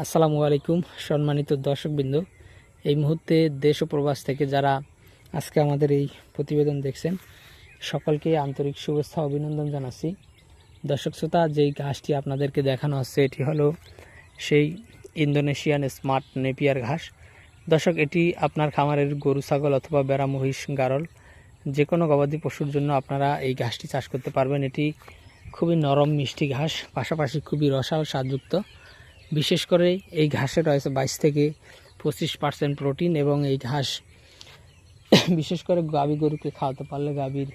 আসসালামু আলাইকুম, সম্মানিত দর্শকবৃন্দ। এই মুহূর্তে দেশ ও প্রবাস থেকে যারা আজকে আমাদের এই প্রতিবেদন দেখছেন, সকলকে আন্তরিক শুভেচ্ছা, অভিনন্দন জানাচ্ছি। দর্শক শ্রোতা, যেই ঘাসটি আপনাদেরকে দেখানো হচ্ছে, এটি হলো সেই ইন্দোনেশিয়ান স্মার্ট নেপিয়ার ঘাস। দর্শক, এটি আপনার খামারের গরু, ছাগল অথবা বেড়া, মহিষ, গারল যে কোনো গবাদি পশুর জন্য আপনারা এই ঘাসটি চাষ করতে পারবেন। এটি খুবই নরম, মিষ্টি ঘাস, পাশাপাশি খুবই রসা ও স্বাদযুক্ত বিশেষ করে এই ঘাসে রয়েছে বাইশ থেকে পঁচিশ পার্সেন্ট প্রোটিন এবং এই ঘাস বিশেষ করে গাভী গরুকে খাওয়াতে পারলে গাভীর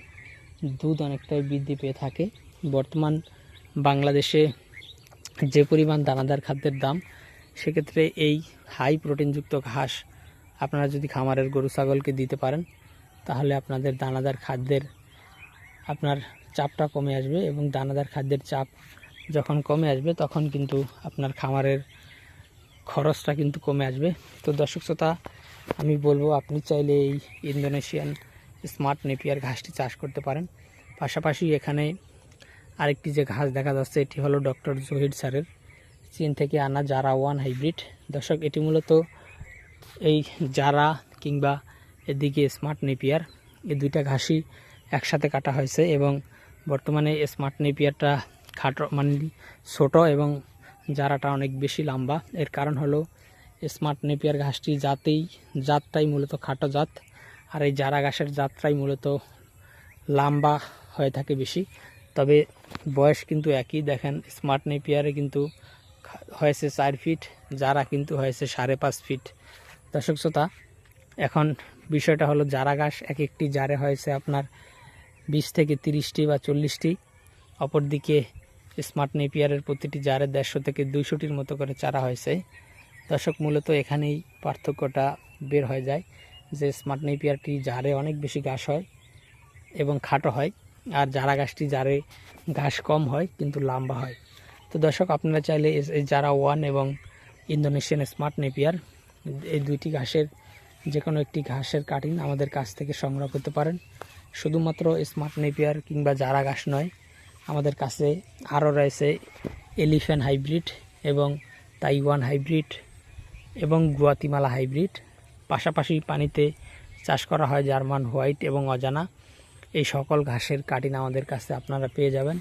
দুধ অনেকটাই বৃদ্ধি পেয়ে থাকে। বর্তমান বাংলাদেশে যে পরিমাণ দানাদার খাদ্যের দাম, সেক্ষেত্রে এই হাই প্রোটিনযুক্ত ঘাস আপনারা যদি খামারের গরু, ছাগলকে দিতে পারেন, তাহলে আপনাদের দানাদার খাদ্যের আপনার চাপটা কমে আসবে এবং দানাদার খাদ্যের চাপ যখন কমে আসবে, তখন কিন্তু আপনার খামারের খরচটা কিন্তু কমে আসবে। তো দর্শক শ্রোতা, আমি বলব, আপনি চাইলে এই ইন্দোনেশিয়ান স্মার্ট নেপিয়ার ঘাসটি চাষ করতে পারেন। পাশাপাশি এখানে আরেকটি যে ঘাস দেখা যাচ্ছে, এটি হলো ডক্টর জহির স্যারের চীন থেকে আনা জারা ওয়ান হাইব্রিড। দর্শক, এটি মূলত এই জারা কিংবা এদিকে স্মার্ট নেপিয়ার, এই দুইটা ঘাসই একসাথে কাটা হয়েছে এবং বর্তমানে স্মার্ট নেপিয়ারটা খাটো মানে ছোট এবং জারাটা অনেক বেশি লম্বা। এর কারণ হলো স্মার্ট নেপিয়ার ঘাসটি জাতেই, জাতটাই মূলত খাটো জাত, আর এই জারা ঘাসের জাতটাই মূলত লম্বা হয়ে থাকে বেশি। তবে বয়স কিন্তু একই, দেখেন স্মার্ট নেপিয়ারে কিন্তু হয়েছে চার ফিট যারা কিন্তু হয়েছে সাড়ে পাঁচ ফিট। দর্শক শ্রোতা, এখন বিষয়টা হলো জারা ঘাস এক একটি জারে হয়েছে আপনার বিশ থেকে তিরিশটি বা চল্লিশটি, অপরদিকে স্মার্ট নেপিয়ারের প্রতিটি জারে দেড়শো থেকে দুইশোটির মতো করে চারা হয়েছে। দর্শক, মূলত এখানেই পার্থক্যটা বের হয়ে যায় যে স্মার্ট নেপিয়ারটি জারে অনেক বেশি ঘাস হয় এবং খাটো হয়, আর জারা গাছটি জারে ঘাস কম হয় কিন্তু লম্বা হয়। তো দর্শক, আপনারা চাইলে এই জারা ওয়ান এবং ইন্দোনেশিয়ান স্মার্ট নেপিয়ার, এই দুইটি ঘাসের যে কোনো একটি ঘাসের কাটিং আমাদের কাছ থেকে সংগ্রহ করতে পারেন। শুধুমাত্র স্মার্ট নেপিয়ার কিংবা জারা ঘাস নয় আমাদের কাছে আরও রয়েছে এলিফ্যান্ট হাইব্রিড এবং তাইওয়ান হাইব্রিড এবং গুয়াতিমালা হাইব্রিড। পাশাপাশি পানিতে চাষ করা হয় জার্মান, হোয়াইট এবং অজানা। এই সকল ঘাসের কাটিন আমাদের কাছে আপনারা পেয়ে যাবেন।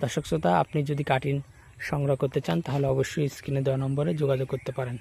দর্শক শ্রোতা, আপনি যদি কাটিন সংগ্রহ করতে চান, তাহলে অবশ্যই স্ক্রিনে দেওয়া নম্বরে যোগাযোগ করতে পারেন।